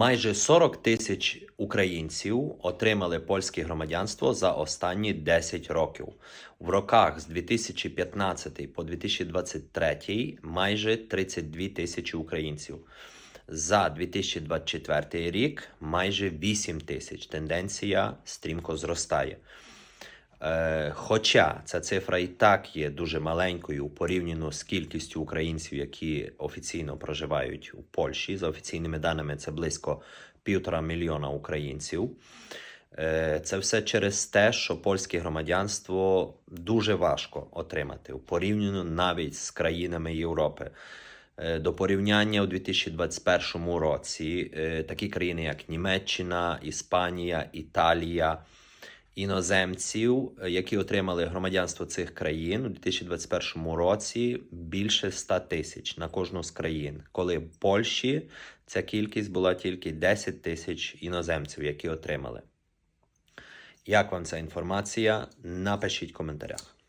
Майже 40 тисяч українців отримали польське громадянство за останні 10 років. В роках з 2015 по 2023 майже 32 тисячі українців. За 2024 рік майже 8 тисяч. Тенденція стрімко зростає. Е, Хоча ця цифра і так є дуже маленькою порівняно з кількістю українців, які офіційно проживають у Польщі. За офіційними даними, це близько півтора мільйона українців. Е, Це все через те, що польське громадянство дуже важко отримати порівняно навіть з країнами Європи. Е, До порівняння у 2021 році такі країни, як Німеччина, Іспанія, Італія, іноземців, е, які отримали громадянство цих країн у 2021 році більше 100 тисяч на кожну з країн, коли в Польщі ця кількість була тільки 10 тисяч іноземців, які отримали. Як вам ця інформація? Напишіть в коментарях.